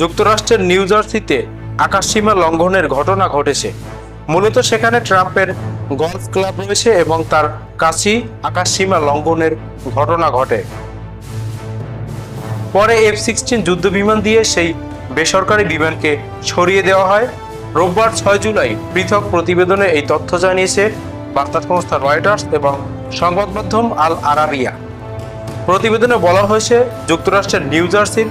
যুক্তরাষ্ট্রের নিউ জার্সিতে আকাশসীমা লঙ্ঘনের ঘটনা ঘটেছে। মূলত সেখানে ট্রাম্পের গলফ ক্লাব রয়েছে এবং তার কাছেই আকাশসীমা লঙ্ঘনের ঘটনা ঘটে। পরে এফ সিক্সটিন যুদ্ধ বিমান দিয়ে সেই বেসরকারি বিমানকে সরিয়ে দেওয়া হয়। রোববার ছয় জুলাই পৃথক প্রতিবেদনে এই তথ্য জানিয়েছে বার্তা সংস্থা রয়টার্স এবং সংবাদ মাধ্যম আল আরাবিয়া। প্রতিবেদনে বলা হয়েছে, যুক্তরাষ্ট্রের নিউ জার্সির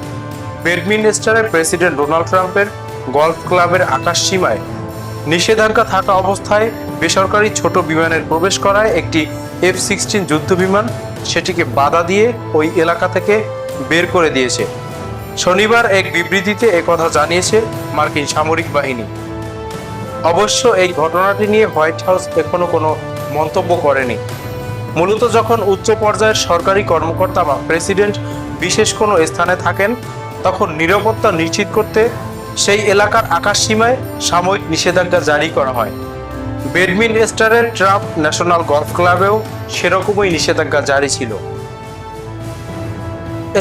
বেডমিনস্টারের প্রেসিডেন্ট ডোনাল্ড ট্রাম্পের গলফ ক্লাবের আকাশ সীমায় নিষেধাজ্ঞা থাকা অবস্থায় বেসরকারি ছোট বিমানের প্রবেশ করায় একটি এফ সিক্সটিন যুদ্ধ বিমান সেটিকে বাধা দিয়ে ওই এলাকা থেকে বের করে দিয়েছে। শনিবার এক বিবৃতিতে একথা জানিয়েছে মার্কিন সামরিক বাহিনী। অবশ্য এই ঘটনাটি নিয়ে হোয়াইট হাউস এখনও কোনো মন্তব্য করেনি। মূলত যখন উচ্চ পর্যায়ের সরকারি কর্মকর্তা বা প্রেসিডেন্ট বিশেষ কোনো স্থানে থাকেন তখন নিরাপত্তা নিশ্চিত করতে সেই এলাকার আকাশ সীমায় সাময়িক নিষেধাজ্ঞা জারি করা হয়। বেডমিন স্টারের ট্রাম্প ন্যাশনাল গলফ ক্লাবেও সেরকমই নিষেধাজ্ঞা জারি ছিল।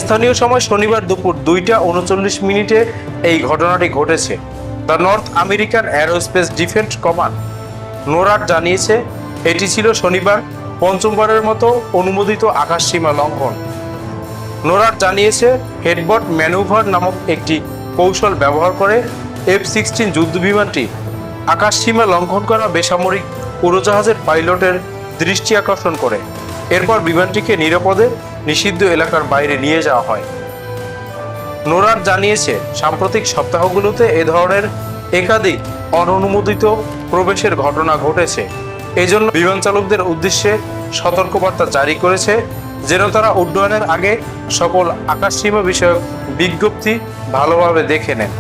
স্থানীয় সময় শনিবার দুপুর দুইটা উনচল্লিশ মিনিটে এই ঘটনাটি ঘটেছে। The North American Aerospace Defense Command NORAD জানিয়েছে, এটি ছিল শনিবার পঞ্চমবারের মতো অনুমোদিত আকাশসীমা লঙ্ঘন। নোরাট জানিয়েছে, হেডবট ম্যানুভার নামক একটি কৌশল ব্যবহার করে এফ সিক্সটিন যুদ্ধবিমানটি আকাশসীমা লঙ্ঘন করা বেসামরিক উড়োজাহাজের পাইলটের দৃষ্টি আকর্ষণ করে। এরপর বিমানটিকে নিরাপদে নিষিদ্ধ এলাকার বাইরে নিয়ে যাওয়া হয়। নোরার জানিয়েছে, সাম্প্রতিক সপ্তাহগুলোতে এ ধরনের একাধিক অননুমোদিত প্রবেশের ঘটনা ঘটেছে। এজন্য বিমান চালকদের উদ্দেশ্যে সতর্কবার্তা জারি করেছে যেন তারা উড্ডয়নের আগে সকল আকাশসীমা বিষয়ক বিজ্ঞপ্তি ভালোভাবে দেখে নেন।